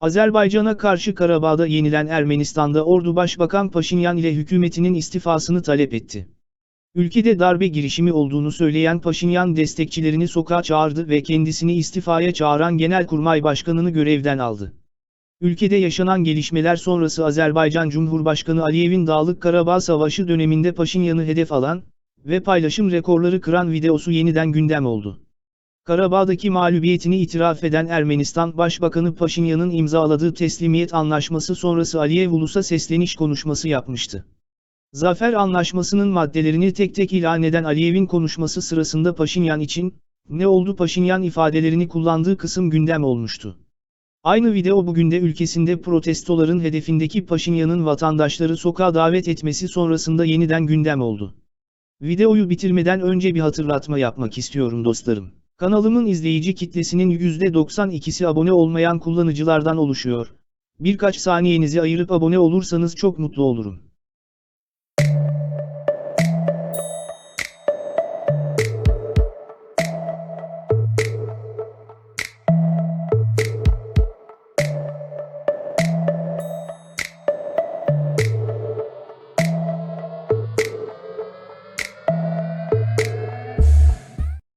Azerbaycan'a karşı Karabağ'da yenilen Ermenistan'da Ordu Başbakan Paşinyan ile hükümetinin istifasını talep etti. Ülkede darbe girişimi olduğunu söyleyen Paşinyan destekçilerini sokağa çağırdı ve kendisini istifaya çağıran Genelkurmay Başkanı'nı görevden aldı. Ülkede yaşanan gelişmeler sonrası Azerbaycan Cumhurbaşkanı Aliyev'in Dağlık Karabağ Savaşı döneminde Paşinyan'ı hedef alan ve paylaşım rekorları kıran videosu yeniden gündem oldu. Karabağ'daki mağlubiyetini itiraf eden Ermenistan Başbakanı Paşinyan'ın imzaladığı teslimiyet anlaşması sonrası Aliyev ulusa sesleniş konuşması yapmıştı. Zafer Anlaşması'nın maddelerini tek tek ilan eden Aliyev'in konuşması sırasında Paşinyan için, ne oldu Paşinyan ifadelerini kullandığı kısım gündem olmuştu. Aynı video bugün de ülkesinde protestoların hedefindeki Paşinyan'ın vatandaşları sokağa davet etmesi sonrasında yeniden gündem oldu. Videoyu bitirmeden önce bir hatırlatma yapmak istiyorum dostlarım. Kanalımın izleyici kitlesinin %92'si abone olmayan kullanıcılardan oluşuyor. Birkaç saniyenizi ayırıp abone olursanız çok mutlu olurum.